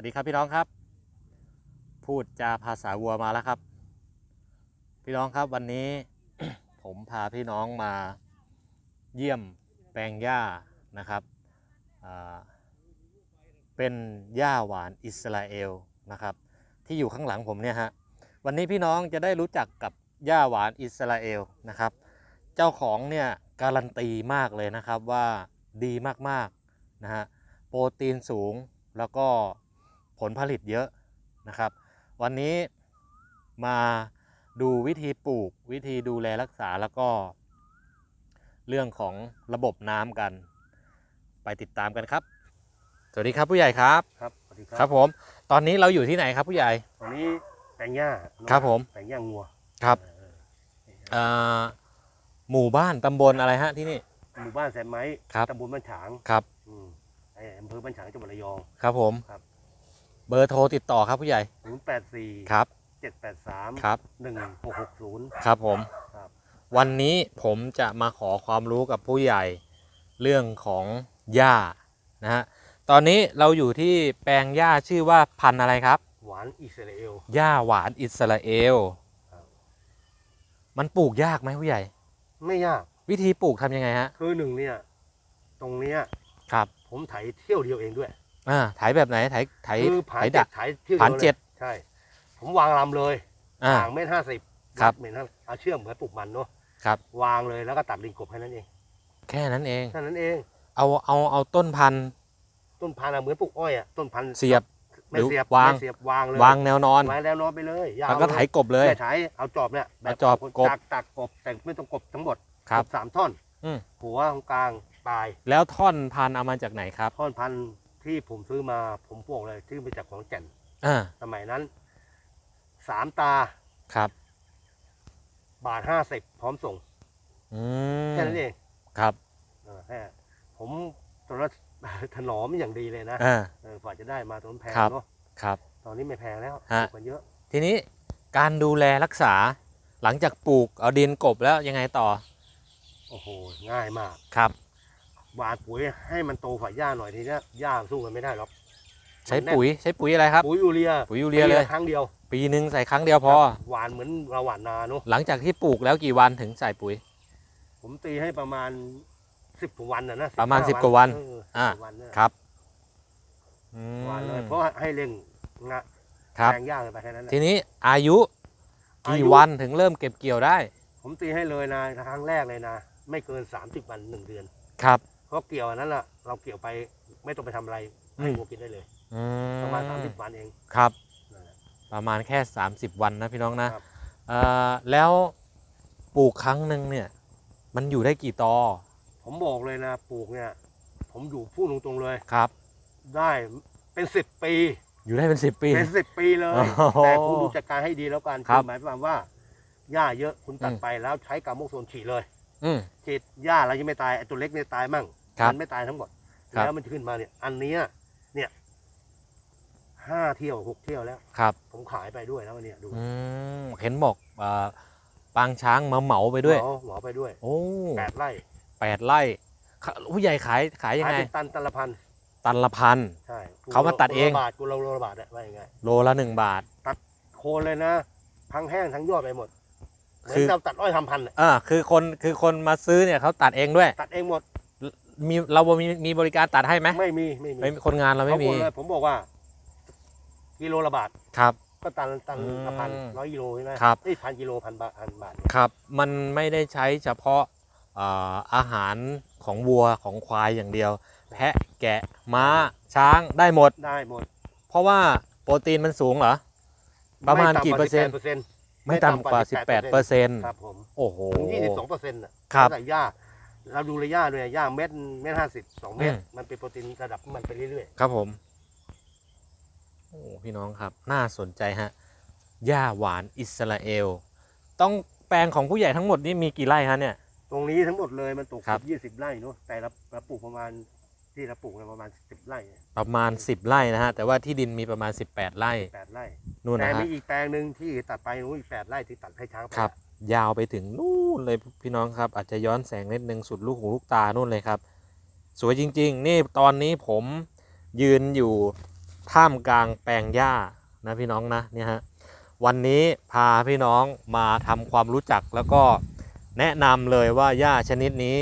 วัสดีครับพี่น้องครับ พูดจาภาษาวัวมาแล้วครับ พี่น้องครับวันนี้ ผมพาพี่น้องมาเยี่ยมแปลงหญ้านะครับเป็นหญ้าหวานอิสราเอลนะครับ ที่อยู่ข้างหลังผมเนี่ยฮะวันนี้พี่น้องจะได้รู้จักกับหญ้าหวานอิสราเอลนะครับ เจ้าของเนี่ยการันตีมากเลยนะครับว่าดีมากๆนะฮะโปรตีนสูงแล้วก็ ผลผลิตเยอะนะครับ วันนี้มาดูวิธีปลูกวิธีดูแลรักษาแล้วก็ เรื่องของระบบน้ำกัน ไปติดตามกันครับ สวัสดีครับผู้ใหญ่ครับครับสวัสดีครัครับผม ตอนนี้เราอยู่ที่ไหนครับผู้ใหญ่ ตอนนี้แปลงหญ้าครับผม แปลงหญ้างัวครับเออเอ่อหมู่บ้านตำบลอะไรฮะที่นี่ หมู่บ้านแสนไม้ครับ ตำบลบ้านฉางครับอืมไออำเภอบ้านฉางจังหวัดระยองครับผม ครับ เบอร์โทรติดต่อครับผู้ใหญ่ศูนย์แปดสี่ครับเจ็ดแปดสามครับหนึ่งหกหกศูนย์ครับผมครับวันนี้ผมจะมาขอความรู้กับผู้ใหญ่เรื่องของหญ้านะฮะตอนนี้เราอยู่ที่แปลงหญ้าชื่อว่าพันธุ์อะไรครับ หวานอิสราเอลหญ้าหวานอิสราเอลครับมันปลูกยากไหมผู้ใหญ่ ไม่ยาก วิธีปลูกทำยังไงฮะ คือหนึ่งเนี่ย ตรงเนี้ยครับ ผมไถเที่ยวเดียวเองด้วย อ่าไถแบบไหนไถไถคือผาไถเจ็ดัดกไถเที่ยวผานเดียวเจ็ดเลยใช่ ผมวางลำเลยอ่า ห่างเมตรห้าสิบครับเมตรห้าเอาเชื่อมเหมือนปลูกมันเนาะครับ วางเลยแล้วก็ตัดลิงกบแค่นั้นเองแค่นั้นเอง แค่นั้นเอง เอาเอาเอาต้นพันธุ์ต้นพันธุ์อะเหมือนปลูกอ้อยอะต้นพันธุ์เสียบ ไม่หรือเสียบวาง ไม่เสียบวางเลยวางแนวนอนวางแล้วนอนไปเลยยาวแล้วก็ไถกบเลยไม่ใช้เอาจอบเนี่ยเอาจอบกบตักตักกบแต่ไม่ต้องกบทั้งหมดครับกบสามท่อนอืม หัวของกลางปลายแล้วท่อนพันธุ์เอามาจากไหนครับ ท่อนพันธุ์ ที่ผมซื้อมาผมพวกเลยซื้อมาจากของแก่นอ่าสมัยนั้นสามตาครับ บาทห้าสิบพร้อมส่งอืมแค่นั้นเองครับเออแค่ผมตอนนั้นถนอมอย่างดีเลยนะอ่า เออกว่าจะได้มาตอนนั้นแพงครับ เนาะครับ ตอนนี้ไม่แพงแล้วฮะ ถูกกันเยอะ ทีนี้การดูแลรักษาหลังจากปลูกเอาดินกบแล้วยังไงต่อโอ้โห ง่ายมาก ครับ หวานปุ๋ยให้มันโตฝ่ายหญ้าหน่อยทีเนี้ยหญ้าสู้กันไม่ได้หรอกใช้ปุ๋ยใช้ปุ๋ยอะไรครับ ปุ๋ยยูเรียปุ๋ยยูเรียเลยปีะครั้งเดียว ปีหนึ่งใส่ครั้งเดียวพอ หวานเหมือนเราหวานนาเนาะหลังจากที่ปลูกแล้วกี่วันถึงใส่ปุ๋ย ผมตีให้ประมาณสิบกว่าวันนะนะประมาณ15 10กว่าวันเอออ่า10วันเนี่ยครับอืมหวานเลยเพราะให้เร่งงะครับแรงหญ้าเลยไปแค่นั้นแหละทีนี้อายุกี่อายุวันถึงเริ่มเก็บเกี่ยวได้ ผมตีให้เลยนะครั้งแรกเลยนะ ไม่เกิน30วันหนึ่งเดือนครับ เพราะเกี่ยวอันนั้นแหละเราเกี่ยวไปไม่ต้องไปทำอะไรอืให้มวัวกินได้เลยอืประมาณ30วันเองครับ นั่นแหละ ประมาณแค่ 30 วันนะพี่น้องนะครับ เอ่อแล้วปลูกครั้งหนึ่งเนี่ย มันอยู่ได้กี่ตอผมบอกเลยนะปลูกเนี่ย ผมอยู่พูดตรงๆเลย ครับ ได้เป็นสิบปี อยู่ได้เป็นสิบปี เป็นสิบปีเลย โอ้โหแต่คุณดูจัดการให้ดีแล้วกันครับหมายความว่าหญ้าเยอะคุณตัดอืมไปแล้วใช้กาโมกโซนฉีดเลย อืมฉีดหญ้าอะไรยังไม่ตายไอ้ตัวเล็กเนี่ยตายมั่ง ครับมันไม่ตายทั้งหมดครับ แล้วมันจะขึ้นมาเนี่ย อันเนี้ยเนี่ยห้าเที่ยวหกเที่ยวแล้ว ครับผมขายไปด้วยแล้วเนี่ยดูอืมเห็นบอกเอ่อปางช้างมาเหมาไปด้วย หมอหมอไปด้วยโอ้แปดไร่แปดไร่ค่ะผู้ใหญ่ขายขายยังขายไง เป็นตันตันละพันตันละพัน ใช่เขามาตัดเองโลละบาทกูโลละบาทอะว่ายังไงโลละหนึ่งบาท โคนเลยนะทั้งแห้งทั้งยอดไปหมดเหมือคืนอ เราตัดอ้อยทำพันธุ์อะอ่าคือคนคือคนมาซื้อเนี่ยเขาตัดเองด้วย ตัดเองหมด มีเรามีมีบริการตัดให้ไหมไม่มีไม่มีไม่คนงานเราไม่เขามีบอกเลยผมบอกว่ากิโลละบาทครับ ก็ตันตันละพันอืมร้อยกิโลใช่ไหมครับ นี่พันกิโลพันบาทพันบาท ครับ มันไม่ได้ใช้เฉพาะอ่าอาหารของวัวของควายอย่างเดียว แพะแกะม้าช้างได้หมด ได้หมดเพราะว่าโปรตีนมันสูงเหรอ ประมาณกี่เปอร์เซ็นต์เปอร์เซ็นต์ไม่ต่ำกว่า 18เปอร์เซ็นต์ครับผมโอ้โห ถึงยี่สิบสองเปอร์เซ็นต์อะครับ ใส่หญ้า เราดูเลยหญ้าด้วยหญ้าเม็ดเม็ดห้าสิบสองเม็ดอืม มันเป็นโปรตีนระดับของมันไปเรื่อยครับผม โอ้พี่น้องครับ น่าสนใจฮะหญ้าหวานอิสราเอล ต้องแปลงของผู้ใหญ่ทั้งหมดนี่มีกี่ไร่ฮะเนี่ย ๆ ตรงนี้ทั้งหมดเลยมันตกครับยี่สิบไร่เนาะแต่เราเราปลูกประมาณที่เราปลูกเนี่ยประมาณสิบไร่ประมาณ 10 ไร่นะฮะ แต่ว่าที่ดินมีประมาณ 18 ไร่แปดไร่ นู่นแต่นะฮะ มีอีกแปลงหนึ่งที่ตัดไปนู้นอีกแปดไร่ที่ตัดให้ช้างไปครับ ยาวไปถึงนู่นเลยพี่น้องครับ อาจจะย้อนแสงนิดนึงสุดลูกหูลูกตานู่นเลยครับ สวยจริง ๆ นี่ตอนนี้ผมยืนอยู่ท่ามกลางแปลงหญ้านะพี่น้องนะเนี่ยฮะวันนี้พาพี่น้องมาทำความรู้จักแล้วก็แนะนำเลยว่าหญ้าชนิดนี้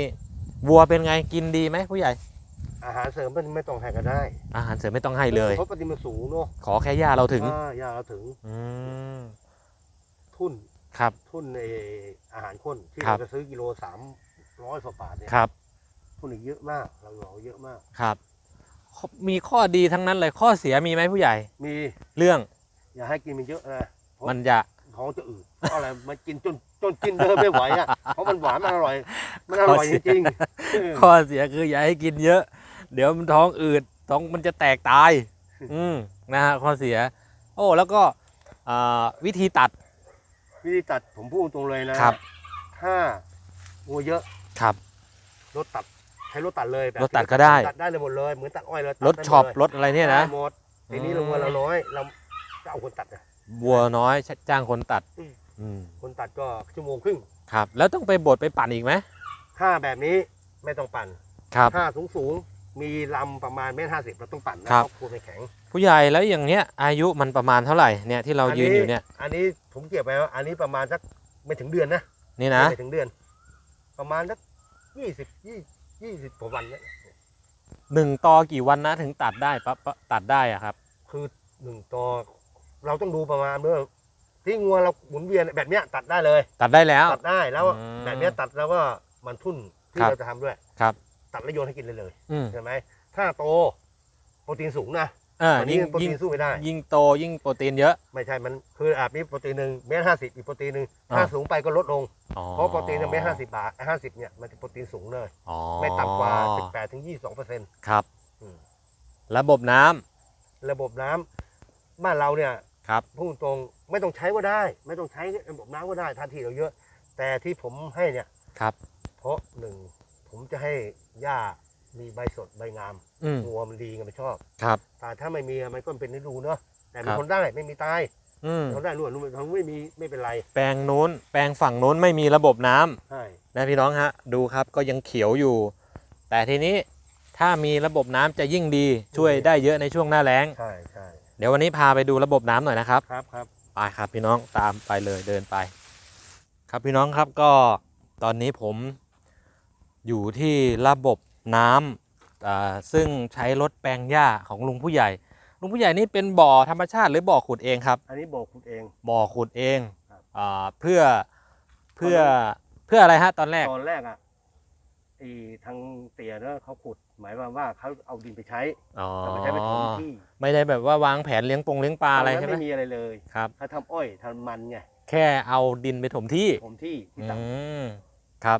วัวเป็นไงกินดีไหมผู้ใหญ่ อาหารเสริมมันไม่ต้องให้ก็ได้ อาหารเสริมไม่ต้องให้เลยเพราะปฏิมันสูงเนาะขอแค่หญ้าเราถึงอ่ายาเราถึง อืมทุน ครับ ทุนในอาหารข้นที่ครัเราบจะซื้อกิโลสามร้อยกว่าบาทเนี่ยครับ ทุนอีกเยอะมาก เราเหมาเยอะมาก ครับ มีข้อดีทั้งนั้นเลยข้อเสียมีไหมผู้ใหญ่ มีเรื่องอย่าให้กินมันเยอะนะเพราะมันจะ ท้องจะอืดเพราะอะไรมันกินจนจนกินเดินไม่ไหวอะเพราะมันหวานมันอร่อย มันอร่อยจริงๆเออข้อเสียคืออย่าให้กินเยอะ เดี๋ยวมันท้องอืดท้องมันจะแตกตาย อืมนะฮะข้อเสีย โอ้แล้วก็อ่าวิธีตัด วิธีตัดผมพูดตรงเลยนะครับ ถ้างัวเยอะครับ รถตัดใช้รถตัดเลยแบบรถตัดก็ได้ ตัดได้เลยหมดเลยเหมือนตัดอ้อยเลยตัดรถได้หมดช็อปเลยรถอะไรเนี่ยนะ ได้หมดทีนี้เรางัวเราน้อย เราจะเอาคนตัดอะวัวน้อยจ้างคนตัด อืม อืมคนตัดก็ชั่วโมงครึ่งครับ แล้วต้องไปบดไปปั่นอีกไหมถ้าแบบนี้ไม่ต้องปั่นครับ ถ้าสูงสูงๆมีลำประมาณเมตรห้าสิบเราต้องปั่นนะครับ เพราะกลัวไม่แข็ง ผู้ใหญ่แล้วอย่างเนี้ยอายุมันประมาณเท่าไหร่เนี่ยที่เรายืนอยู่เนี่ย อันนี้ผมเก็บไว้ว่าอันนี้ประมาณสักไม่ถึงเดือนนะนี่นะไม่ถึงเดือน ประมาณสักยี่สิบยี่ยี่สิบกว่าวันเนี่ยหนึ่งตอกี่วันนะถึงตัดได้ปั๊บปั๊บตัดได้อะครับ คือหนึ่งตัวเราต้องดูประมาณเมื่อที่งัวเราหมุนเวียนแบบเนี้ยตัดได้เลย ตัดได้แล้วตัดได้แล้วอืมแบบเนี้ยตัดแล้วก็มันทุ่นที่ครับเราจะทำด้วยครับ ตัดแล้วโยนให้กินเลยเลยอืมใช่ไหมถ้าโตโปรตีนสูงนะเอออันนี้ยิ่งโปรยิ่ตีงนสู้ไม่ได้ ยิ่งโตยิ่งโปรตีนเยอะ ไม่ใช่มันคืออาจมีโปรตีนหนึ่งเมตรห้าสิบอีกโปรตีนหนึ่งอ่า ถ้าสูงไปก็ลดลงอ๋อเพราะโปรตีนเมตรห้าสิบบาทห้าสิบเนี่ยมันจะโปรตีนสูงเลย อ๋อไม่ต่ำกว่าสิบแปดถึงยี่สิบสองเปอร์เซ็นต์ ครับ อืม ระบบน้ำระบบน้ำบ้านเราเนี่ยครับ พูดตรงไม่ต้องใช้ก็ได้ ไม่ต้องใช้ระบบน้ำก็ได้ท่าที่เราเยอะ แต่ที่ผมให้เนี่ย ครับ เพราะหนึ่งผมจะให้หญ้า มีใบสดใบงามอืมงัวมันดีไงมันชอบ ครับ แต่ถ้าไม่มีมันก็เป็นฤดูเนาะแต่คมัรันบทนได้ไม่มีตายอืมทนได้รู้รู้ทนไม่มีไม่เป็นไรแปลงนู้น แปลงฝั่งนู้นไม่มีระบบน้ำใช่นะพี่น้องฮะ ดูครับก็ยังเขียวอยู่ แต่ทีนี้ถ้ามีระบบน้ำจะยิ่งดีช่วยได้เยอะในช่วงหน้าแล้ง ใช่ใช่เดี๋ยววันนี้พาไปดูระบบน้ำหน่อยนะครับ ครับครับไปครับพี่น้องตามไปเลยเดินไป ครับพี่น้องครับก็ตอนนี้ผมอยู่ที่ระบบ น้ำอ่าซึ่งใช้รถแปลงหญ้าของลุงผู้ใหญ่ ลุงผู้ใหญ่นี่เป็นบ่อธรรมชาติหรือบ่อขุดเองครับ อันนี้บอกคุณเอง บ่อขุดเองครับอ่าเพื่อเพื่อเพื่ออะไรฮะตอนแรก ตอนแรกอะไอ้ทางเตี๋ยเนอะเขาขุด หมายความว่าเขาเอาดินไปใช้อ๋อเอาไปใช้ไปถมที่ไม่ได้แบบว่าวางแผนเลี้ยงปงเลี้ยงปลาอะไรตนใช่นั้นไหมไม่มีอะไรเลยครับเขาทำอ้อยทำมันไงแค่เอาดินไปถมที่ถมที่ที่อืต่ำมครับ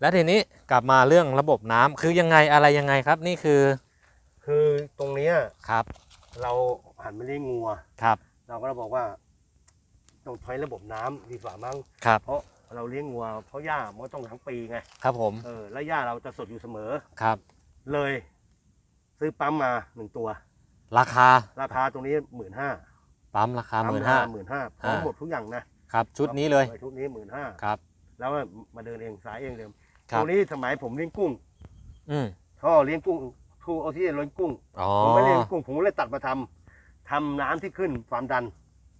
แล้วทีนี้กลับมาเรื่องระบบน้ำคือยังไงอะไรยังไงครับ นี่คือคือตรงเนี้ยครับเราหันมาเลี้ยงงัว ครับเราก็บอกว่าต้องใช้ระบบน้ำดีกว่ามั้งครับเพราะเราเลี้ยงงัวเพราะหญ้ามันก็ต้องทั้งปีไงครับผมเออแล้วหญ้าเราจะสดอยู่เสมอ ครับเลย ซื้อปั๊มมาหนึ่งตัว ราคาราคาตรงนี้หมื่นห้าปั๊มราคาหมื่นห้า หมื่นห้าพร้อมหมดทุกอย่างนะครับชุดนี้เลยชุดนี้หมื่นห้าครับ แล้วมาเดินเองสายเองเดิม คตรับรงนี้สมัยผมเลี้ยงกุ้งอืมท่อเลี้ยงกุ้งทูเอาที่เลี้ยงกุ้ง อ๋อผมไม่ได้เลี้ยงกุ้งผมเลยตัดมาทำทำน้ำที่ขึ้นความดัน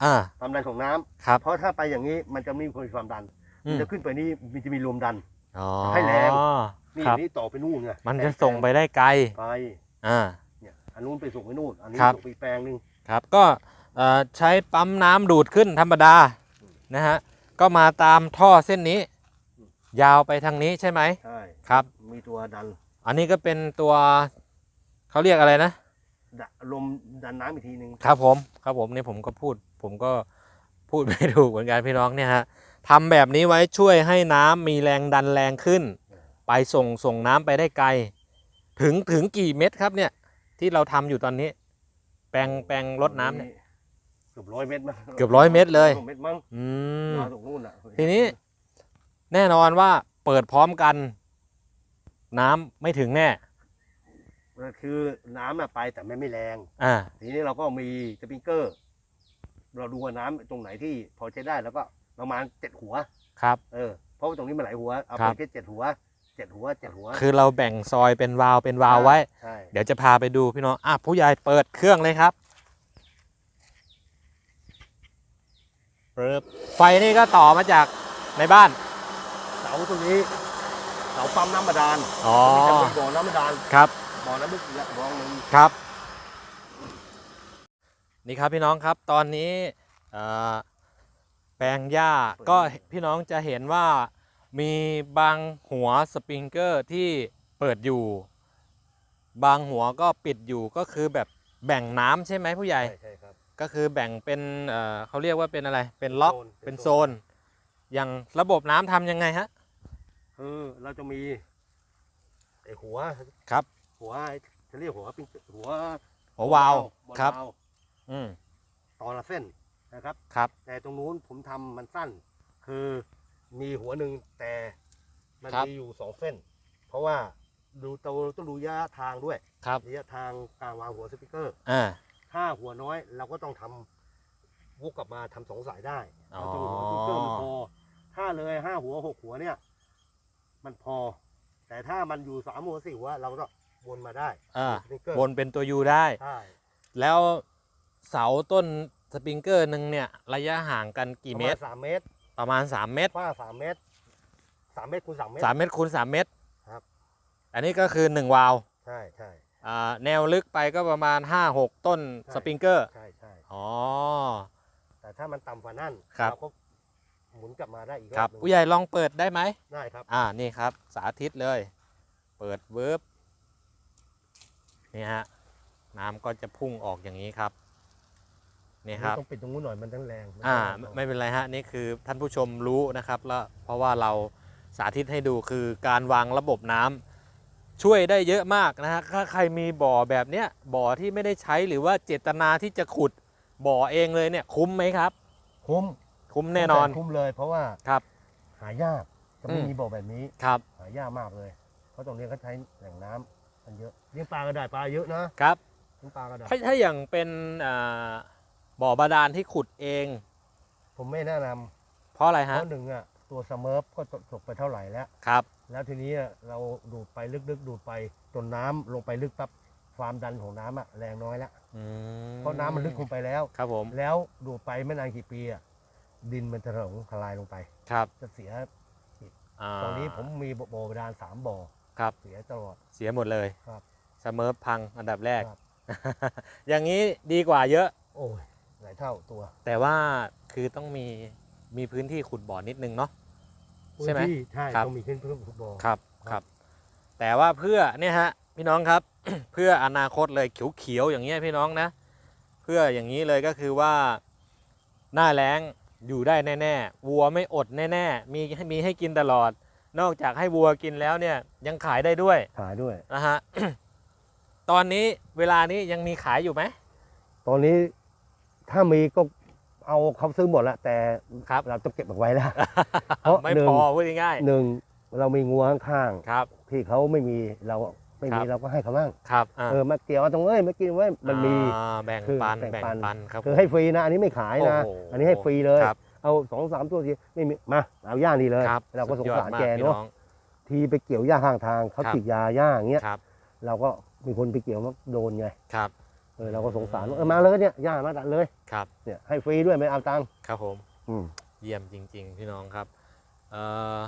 อ่าความดันของน้ำครับเพราะถ้าไปอย่างนี้มันจะไม่มีความดันอืมันมจะขึ้นไปนี่มันจะมีลมดัน อ๋อให้แรง นี่ครับ นี่ต่อไปนู่นไงมันจะส่งไปได้ไกลไปอ่า เนี่ยอันนู้นไปส่งไปนู่นอันนี้ครับ ส่งไปอีกแปลงหนึงครับก็เอ่อใช้ปั๊มน้ำดูดขึ้นธรรมดานะฮะก็มาตามท่อเส้นนี้ ยาวไปทางนี้ใช่ไหมใช่ครับ มีตัวดัน อันนี้ก็เป็นตัวเขาเรียกอะไรนะดะลมดันน้ำอีกทีหนึ่งครับผมครับผมนี่ผมก็พูด ผมก็พูดไม่ถูกเหมือนกันพี่น้องเนี่ยฮะทำแบบนี้ไว้ช่วยให้น้ำมีแรงดันแรงขึ้น ไปส่งส่งน้ำไปได้ไกล ถึงถึงกี่เม็ดครับเนี่ย ที่เราทำอยู่ตอนนี้ แปลงแปลงรดน้ำเนี่ย เกือบร้อยเมตรมั้งเกือบร้อยเมตรเลยร้อเมตรมั้งอืมมาตรงนู่นอะทีนี้ แน่นอนว่าเปิดพร้อมกัน น้ำไม่ถึงแน่คือน้ำอะไปแต่ไม่ไม่แรง อ่า ทีนี้เราก็มีสปริงเกอร์ เราดูว่าน้ำตรงไหนที่พอใช้ได้แล้วก็ประมาณเจ็ดหัว ครับ เออ เพราะว่าตรงนี้มันหลายหัว เอาครัไปบแค่เจ็ดหัวเจ็ดหัวเจ็ดหัวคือเราแบ่งซอยเป็นวาล์วเป็นวาล์วไว้ ใช่ เดี๋ยวจะพาไปดูพี่น้องอะผู้ใหญ่เปิดเครื่องเลยครับเปิดไฟนี่ก็ต่อมาจากในบ้าน เสาตรงนี้เสาปั๊มน้ำบาดาลอ๋อที่จะเป็นบ่อน้ำบาดาลครับ บ่อน้ำลึกอีกบ่อหนึ่งครับ นี่ครับพี่น้องครับตอนนี้เอ่อแปลงหญ้าก็พี่น้องจะเห็นว่ามีบางหัวสปริงเกอร์ที่เปิดอยู่ บางหัวก็ปิดอยู่ก็คือแบบแบ่งน้ำใช่ไหมผู้ใหญ่ ใช่ใช่ครับ ก็คือแบ่งเป็นเอ่อเขาเรียกว่าเป็นอะไร เป็นล็อก โซนเป็เป็นนโซโซนนอย่างระบบน้ำทำยังไงฮะ คือเราจะมีไอหัว ครับ หัวไอ้จะเรียกหัวปิ้งหัวหัววาล์วหัวครับวาล์วอืมตอนละเส้นนะครับ ครับ แต่ตรงนู้นผมทำมันสั้น คือมีหัวหนึ่งแต่มันครับ มีอยู่สองเส้น เพราะว่าดูตัวต้องดูระยะทางด้วยครับระยะทางการวางหัวสปีกเกอร์ อ่า ถ้าหัวน้อยเราก็ต้องทำวกกลับมาทำสองสายได้อ๋อเราจะมีหัวสปีกเกอร์มันพอถ้าเลยห้าหัวหกหัวเนี่ย มันพอ แต่ถ้ามันอยู่สามหัวสี่หัวเราก็วนมาได้อ่าสปริงเกอร์วนเป็นตัวยูได้ ใช่แล้วเสาต้นสปริงเกอร์หนึ่งเนี่ย ระยะห่างกันกี่เมตร ประาณสามเมตรประมาณ 3 เมตรฝ้าสามเมตรสามเมตรคูณสามเมตร 3 เมตรคูณ3เมตรครับ อันนี้ก็คือ 1 วาล์วใช่ใช่ อ่าแนวลึกไปก็ประมาณ 5-6 ต้นใช่ สปริงเกอร์ ใช่ใช่อ๋อ แต่ถ้ามันต่ำกว่านั้นครับ เราก็ หมุนกลับมาได้อีกรครัอบบหนึ่งผู้ใหญ่ลองเปิดได้ไหมได้ครับ อ่านี่ครับ สาธิตเลย เปิดเวิร์บนี่ฮะน้ำก็จะพุ่งออกอย่างนี้ครับนี่ครับต้องปิดตรงนู้นหน่อยมันทั้งแรงนอ่าต้องไม่เป็นไรฮะนี่คือท่านผู้ชมรู้นะครับ แล้วเพราะว่าเราสาธิตให้ดูคือการวางระบบน้ำช่วยได้เยอะมากนะฮะถ้าใครมีบ่อแบบเนี้ยบ่อที่ไม่ได้ใช้หรือว่าเจตนาที่จะขุดบ่อเองเลยเนี่ยคุ้มไหมครับ คุ้ม คุ้มแน่นอน คุ้มเลยเพราะว่าครับ หายากจะไม่อืมมีบ่อแบบนี้ครับหายากมากเลย เพราะตรงนี้เขาใช้แหล่งน้ำกันเยอะเลี้ยงปลาก็ได้ปลาเยอะนะครับเลี้ยงปลาก็ได้ถ้าถ้าอย่างเป็นอ่าบ่อบาดาลที่ขุดเอง ผมไม่แนะนำเพราะอะไรเพฮะราะหนึ่งอะตัวสเมิร์ฟก็ตกไปเท่าไหร่แล้วครับ แล้วทีนี้อะเราดูดไปลึกๆ ดูดไปจนน้ำลงไปลึกปั๊บความดันของน้ำอะแรงน้อยแล้วอืมเพราะน้ำมันลึกลงไปแล้วครับผมแล้วดูดไปไม่นานกี่ปีอะ ดินมันจะถลงทลายลงไป ครับจะเสียอ่าตรงนี้ผมมีบ่อบาดาลสามบ่อครับ เสียตลอด เสียหมดเลยครับเสมอพังอันดับแรก ครับ อย่างนี้ดีกว่าเยอะ โอ้ยหลายเท่าตัวแต่ว่าคือต้องมีมีพื้นที่ขุดบ่อนิดนึงเนาะ ใช่ไหมพื้นที่ใช่ครับ ต้องมีขึ้นเพื่อฟุตบอลครับคครัรับบแต่ว่าเพื่อเนี่ยฮะพี่น้องครับ เพื่ออนาคตเลยเขียวๆอย่างเงี้ยพี่น้องนะ เพื่ออย่างนี้เลยก็คือว่าหน้าแล้ง อยู่ได้แน่ๆวัวไม่อดแน่ๆมีให้มีให้กินตลอด นอกจากให้วัวกินแล้วเนี่ยยังขายได้ด้วยขายด้วย นะฮะ ตอนนี้เวลานี้ยังมีขายอยู่ไหมตอนนี้ถ้ามีก็เอาเขาซื้อหมดแล้วแต่ครับ เราต้องเก็บเอาไว้แล้วเพราะไม่หนึ่งพอพูดง่ายหนึ่งเรามีงัวข้างๆ ครับๆที่เขาไม่มีเรา ไม่ครัมีบเราก็ให้เขาบ้างครับอ่าเออมาเกี่ยวเอาตรงเอ้ยมากินไว้ยมันมีอ่าแบ่งคือปันแบ่งแบ่งปันปันครับคือผมให้ฟรีนะอันนี้ไม่ขายนะโโหอันนี้ให้ฟรีเลยครับเอาสองสามตัวทีไม่มีมาเอาย่างดีเลยครับเราก็สงสารดยอดมแกพี่เนาะองทีไปเกี่ยวหญ้าข้างทางเขาครับฉีดยาหญ้าอย่างเงี้ยครับเราก็มีคนไปเกี่ยวมาโดนไงครับเออเราก็สงสารว่าเออมาเลยเนี่ยหญ้ามาตัดเลยครับเนี่ยให้ฟรีด้วยไม่เอาตังค์ครับผมอืมเยี่ยมจริง ๆ พี่น้องครับเอ่อ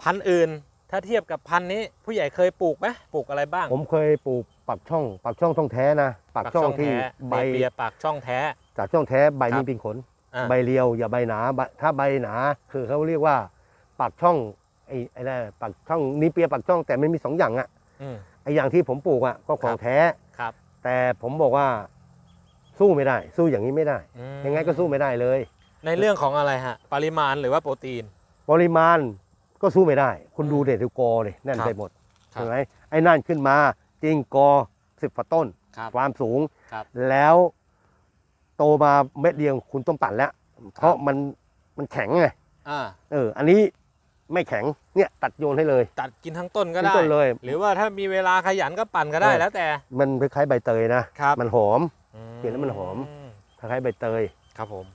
พันธุ์อื่น ถ้าเทียบกับพันธุ์นี้ ผู้ใหญ่เคยปลูกไหมปลูกอะไรบ้าง ผมเคยปลูกปักช่องปักช่องต้องแท้นะปักช่องที่แท้ใบเนเปียปากช่องแท้จากช่องแท้ใบครัมีบเป็นขนอ่าใบเรียวอย่าใบหนาใบถ้าใบหนาคือเขาเรียกว่าปากช่องไอ้ไอ้นั่นปากช่องนี้เปียปากช่องแต่มันมีสองอย่างอะอืมไอ้อย่างที่ผมปลูกอะก็ขอคงรับแท้ครับ แต่ผมบอกว่าสู้ไม่ได้ สู้อย่างนี้ไม่ได้อืมยังไงก็สู้ไม่ได้เลย ในเรื่องของอะไรฮะ ปริมาณหรือว่าโปรตีน ปริมาณ ก็สู้ไม่ได้ คุณอืมดูเด็ดดูกอเลยแน่นครับไปหมดครับใช่ไหมไอ้นั่นขึ้นมาจริงกอสิบฝาต้นครับความสูงครับแล้วโตมาเม็ดเดียวคุณต้องปัดแล้ว เพราะมันมันแข็งไงอ่าเออ อันนี้ไม่แข็งเนี่ยตัดโยนให้เลย ตัดกินทั้งต้นก็ขึ้นได้ต้นเลย หรือว่าถ้ามีเวลาขยันก็ปั่นก็ได้เออแล้วแต่ มันคล้ายๆใบเตยนะครับมันหอมอืกินแล้วมันหอมคล้ายๆใบเตยครับผม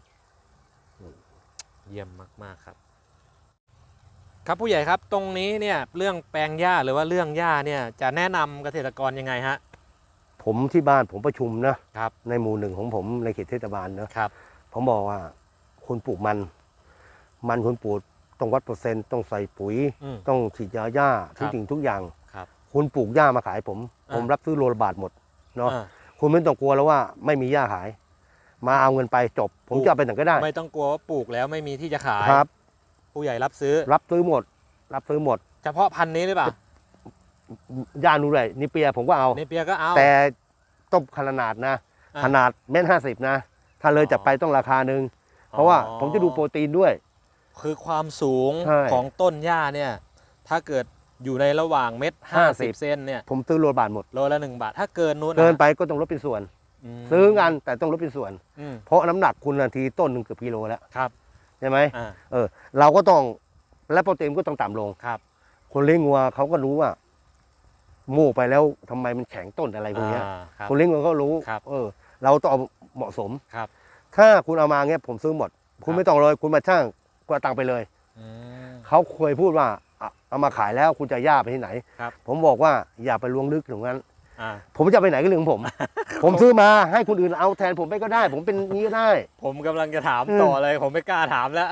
เยี่ยมมากๆครับ ครับผู้ใหญ่ครับตรงนี้เนี่ยเรื่องแปลงหญ้าหรือว่าเรื่องหญ้าเนี่ยจะแนะนำเกษตรกรยังไงฮะผมที่บ้านผมประชุมนะครับในหมู่หนึ่งของผมในเขตเทศบาลเนอะครับผมบอกว่าคุณปลูกมัน มันคุณปลูกต้องวัดเปอร์เซ็นต์ต้องใส่ปุ๋ยอืมต้องฉีดยาหญ้าครัทุกบสิ่งทุกอย่างครับคุณปลูกหญ้ามาขายผมอ่าผมรับซื้อโลละบาทหมดเนาะอ่าคุณไม่ต้องกลัวแล้วว่าไม่มีหญ้าขาย มาเอาเงินไปจบ ผมปลูกจะเอาไปไหนก็ได้ ไม่ต้องกลัวว่าปลูกแล้วไม่มีที่จะขายครับ ผู้ใหญ่รับซื้อ รับซื้อหมด รับซื้อหมด เฉพาะพันธุ์นี้หรือเปล่าหญ้านูเลยนิเปียผมก็เอา ในเปียก็เอา แต่ต้องขนาดนะ อะขนาดเม็ดห้าสิบนะ ถ้าเลยอ๋อจากไปต้องราคาหนึ่งเพราะว่าผมจะดูโปรตีนด้วย คือความสูงใช่ของต้นหญ้าเนี่ย ถ้าเกิดอยู่ในระหว่างเม็ดห้าสิบ 50 เซนเนี่ยผมซื้อโลละบาทหมด โลละหนึ่งบาท ถ้าเกินนู้นเกินอะไปก็ต้องลดเป็นส่วน มซื้อกันแต่ต้องลดเป็นส่วน อืมเพราะน้ำหนักคุณนาทีต้นหนึ่งเกือบกิโลแล้ว ครับ ใช่ไหมอ่าเออ เราก็ต้องและโปรตีนก็ต้องต่ำลง ครับ คนเลี้ยงวัวเขาก็รู้ว่าโม่ไปแล้วทำไมมันแข็งต้นอะไรพวกเนี้ย อ่าครับ คนเลี้ยงวัวก็รู้ ครับ เออ เราต้องเอาเหมาะสม ครับ ถ้าคุณเอามาเงี้ยผมซื้อหมด คุณครับไม่ต้องเลย คุณมาช่างก็เอาตังค์ไปเลย อืม เขาเคยพูดว่าอะเอามาขายแล้วคุณจะย่าไปที่ไหน ครับ ผมบอกว่าอย่าไปลวงลึกถึงนั้นอ่า ผมจะไปไหนก็เรื่องของผม ผมซื้อมาให้คนอื่นเอาแทนผมไปก็ได้ ผมเป็นนี้ก็ได้ ผมกำลังจะถามอืมต่อเลย ผมไม่กล้าถามแล้ว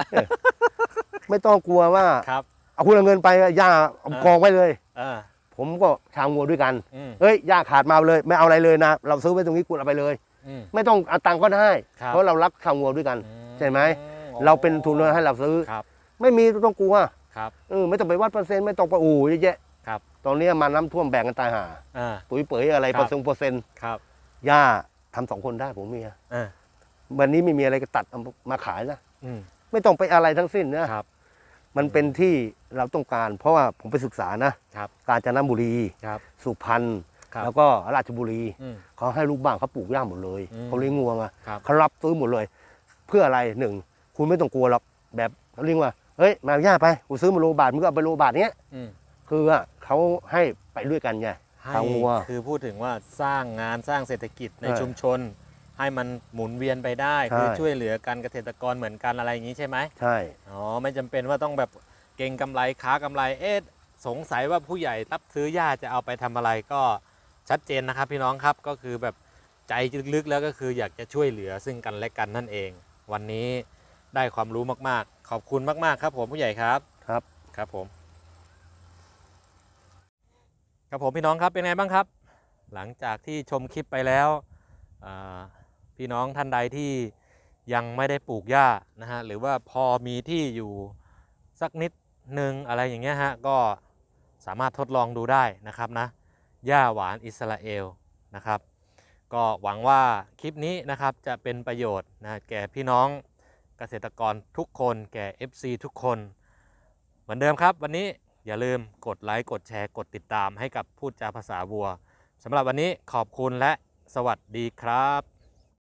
ไม่ต้องกลัวว่าครับเอาคุณเอาเงินไปย่าเอาอ่ากองไว้เลยอ่าผมก็ชาวงัวด้วยกันอืมเอ้ยย่าขาดมาเอาเลย ไม่เอาอะไรเลยนะ เราซื้อไว้ตรงนี้คุณเอาไปเลยอืมไม่ต้องเอาตังค์ก็ได้ครับเพราะเรารักชาวงัวด้วยกันอืใช่ไหมอ๋อเราเป็นทุนให้เราซื้อครับไม่มีต้องกลัวครับเออไม่ต้องไปวัดเปอร์เซ็นต์ไม่ต้องไปอู่เยอะแยะครับ ตอนนี้มาน้ำท่วมแบ่งกันตายห่าอ่า ปุ๋ยเป๋ยอะไรครับเปอร์เซ็นต์เปอร์เซ็นต์ครับย่าทำสองคนได้ผมเมียอ่าวันนี้ไม่มีอะไรก็ตัดเอามาขายนะอืม ไม่ต้องไปอะไรทั้งสิ้นนะครับ มันเป็นที่เราต้องการ เพราะว่าผมไปศึกษานะครับกาญจนบุรี ครับ สุพรรณครับ แล้วก็ราชบุรี อืม เขาให้ลูกบ้านเขาปลูกย่าหมดเลยอืมเขาเลี้ยงงัวมาครับเขารับซื้อหมดเลย เพื่ออะไรหนึ่งคุณไม่ต้องกลัวหรอกแบบเขาเรียกว่าเฮ้ยมาเอาย่าไปกูซื้อมาโลบาทมึงก็เอาไปโลบาทเนี้ยอืม คือว่า เขาให้ไปด้วยกันไงให้ชาวงัว คือพูดถึงว่าสร้างงานสร้างเศรษฐกิจในใช่ชุมชน ให้มันหมุนเวียนไปได้ ใช่ คือช่วยเหลือกันเกษตรกรเหมือนกันอะไรอย่างนี้ใช่ไหมใช่ อ๋อไม่จำเป็นว่าต้องแบบเก่งกำไรค้ากำไรเอ๊ะสงสัยว่าผู้ใหญ่รับซื้อหญ้าจะเอาไปทำอะไรก็ชัดเจนนะครับพี่น้องครับก็คือแบบใจลึกๆแล้วก็คืออยากจะช่วยเหลือซึ่งกันและกันนั่นเอง วันนี้ได้ความรู้มากๆ ขอบคุณมากๆครับผมผู้ใหญ่ครับครับ ครับผม ครับผมพี่น้องครับเป็นไงบ้างครับ หลังจากที่ชมคลิปไปแล้วพี่น้องท่านใดที่ยังไม่ได้ปลูกหญ้านะฮะหรือว่าพอมีที่อยู่สักนิดหนึ่งอะไรอย่างเงี้ยฮะก็สามารถทดลองดูได้นะครับนะหญ้าหวานอิสราเอลนะครับ ก็หวังว่าคลิปนี้นะครับจะเป็นประโยชน์นะแก่พี่น้องเกษตรกรทุกคน แก่ FC ทุกคน เหมือนเดิมครับวันนี้ อย่าลืมกดไลค์กดแชร์กดติดตามให้กับพูดจาภาษาวัวสำหรับวันนี้ขอบคุณและสวัสดีครับ